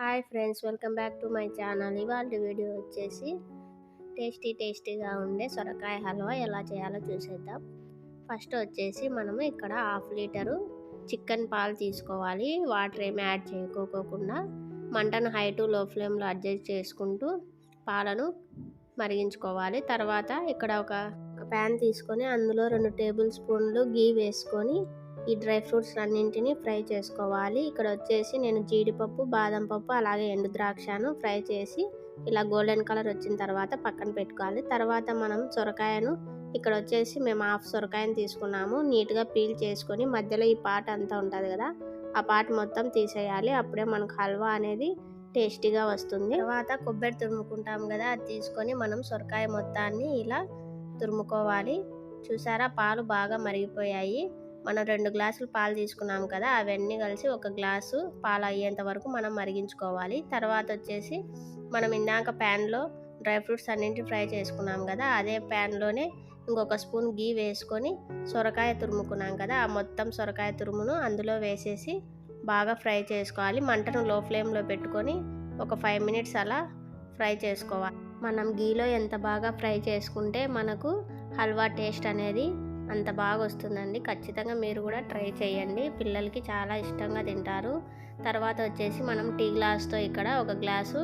Hi friends welcome back to my channel. ఇవాళ video వచ్చేసి tasty టేస్టీగా ఉండే సొరకాయ హల్వా ఎలా చేయాలో చూసేద్దాం. ఫస్ట్ వచ్చేసి మనము ఇక్కడ హాఫ్ లీటరు చికెన్ పాలు తీసుకోవాలి. వాటర్ ఏమి యాడ్ చేయకోకుండా మంటను హై టు లో ఫ్లేమ్లో అడ్జస్ట్ చేసుకుంటూ పాలను మరిగించుకోవాలి. తర్వాత ఇక్కడ ఒక ప్యాన్ తీసుకొని అందులో రెండు టేబుల్ స్పూన్లు గీ వేసుకొని ఈ డ్రై ఫ్రూట్స్ అన్నింటినీ ఫ్రై చేసుకోవాలి. ఇక్కడ వచ్చేసి నేను జీడిపప్పు బాదం పప్పు అలాగే ఎండు ద్రాక్షను ఫ్రై చేసి ఇలా గోల్డెన్ కలర్ వచ్చిన తర్వాత పక్కన పెట్టుకోవాలి. తర్వాత మనం సొరకాయను ఇక్కడ వచ్చేసి మేము హాఫ్ సొరకాయను తీసుకున్నాము. నీట్గా పీల్ చేసుకొని మధ్యలో ఈ పాట అంతా ఉంటుంది కదా ఆ పాట మొత్తం తీసేయాలి. అప్పుడే మనకు హల్వా అనేది టేస్టీగా వస్తుంది. తర్వాత కొబ్బరి తురుముకుంటాం కదా అది తీసుకొని మనం సొరకాయ మొత్తాన్ని ఇలా తురుముకోవాలి. చూసారా? పాలు బాగా మరిగిపోయాయి. మనం రెండు గ్లాసులు పాలు తీసుకున్నాం కదా అవన్నీ కలిసి ఒక గ్లాసు పాలు అయ్యేంత వరకు మనం మరిగించుకోవాలి. తర్వాత వచ్చేసి మనం ఇందాక ప్యాన్లో డ్రై ఫ్రూట్స్ అన్నింటి ఫ్రై చేసుకున్నాం కదా అదే ప్యాన్లోనే ఇంకొక స్పూన్ గీ వేసుకొని సొరకాయ తురుముకున్నాం కదా ఆ మొత్తం సొరకాయ తురుమును అందులో వేసేసి బాగా ఫ్రై చేసుకోవాలి. మంటను లో ఫ్లేమ్లో పెట్టుకొని ఒక ఫైవ్ మినిట్స్ అలా ఫ్రై చేసుకోవాలి. మనం గీలో ఎంత బాగా ఫ్రై చేసుకుంటే మనకు హల్వా టేస్ట్ అనేది అంత బాగా వస్తుందండి ఖచ్చితంగా మీరు కూడా ట్రై చేయండి. పిల్లలకి చాలా ఇష్టంగా తింటారు. తర్వాత వచ్చేసి మనం టీ గ్లాస్తో ఇక్కడ ఒక గ్లాసు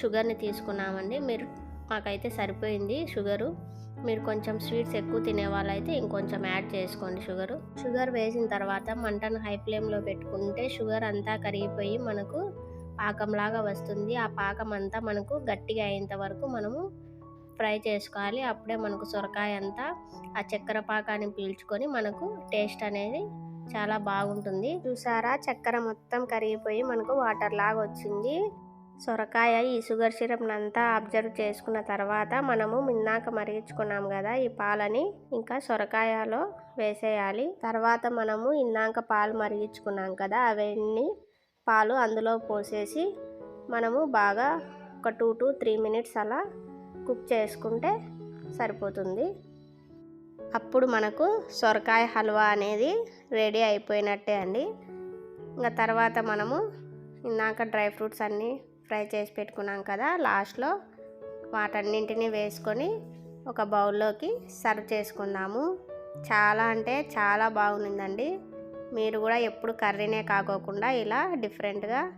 షుగర్ని తీసుకున్నామండి. మీరు మాకైతే సరిపోయింది షుగరు. మీరు కొంచెం స్వీట్స్ ఎక్కువ తినే వాళ్ళైతే ఇంకొంచెం యాడ్ చేసుకోండి షుగరు. షుగర్ వేసిన తర్వాత మంటను హై ఫ్లేమ్లో పెట్టుకుంటే షుగర్ అంతా కరిగిపోయి మనకు పాకంలాగా వస్తుంది. ఆ పాకం అంతా మనకు గట్టిగా అయ్యేంత వరకు మనము ఫ్రై చేసుకోవాలి. అప్పుడే మనకు సొరకాయ అంతా ఆ చక్కెర పాకాన్ని పీల్చుకొని మనకు టేస్ట్ అనేది చాలా బాగుంటుంది. చూసారా? చక్కెర మొత్తం కరిగిపోయి మనకు వాటర్ లాగా వచ్చింది. సొరకాయ ఈ షుగర్ సిరప్ని అంతా అబ్జర్వ్ చేసుకున్న తర్వాత మనము మిన్నాక మరిగించుకున్నాం కదా ఈ పాలని ఇంకా సొరకాయలో వేసేయాలి. తర్వాత మనము ఇన్నాక పాలు మరిగించుకున్నాం కదా అవన్నీ పాలు అందులో పోసేసి మనము బాగా ఒక టూ టు త్రీ మినిట్స్ అలా కుక్ చేసుకుంటే సరిపోతుంది. అప్పుడు మనకు సొరకాయ హల్వా అనేది రెడీ అయిపోయినట్టే అండి. ఇంకా తర్వాత మనము ఇందాక డ్రై ఫ్రూట్స్ అన్నీ ఫ్రై చేసి పెట్టుకున్నాం కదా లాస్ట్లో వాటన్నింటినీ వేసుకొని ఒక బౌల్లోకి సర్వ్ చేసుకుందాము. చాలా అంటే చాలా బాగుందండి. మీరు కూడా ఎప్పుడు కర్రీనే కాకోకుండా ఇలా డిఫరెంట్గా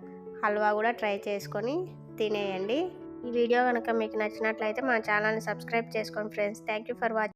హల్వా కూడా ట్రై చేసుకొని తినేయండి. ఈ వీడియో కనుక మీకు నచ్చినట్లయితే మా ఛానల్ని సబ్స్క్రైబ్ చేసుకోండి friends. Thank you for watching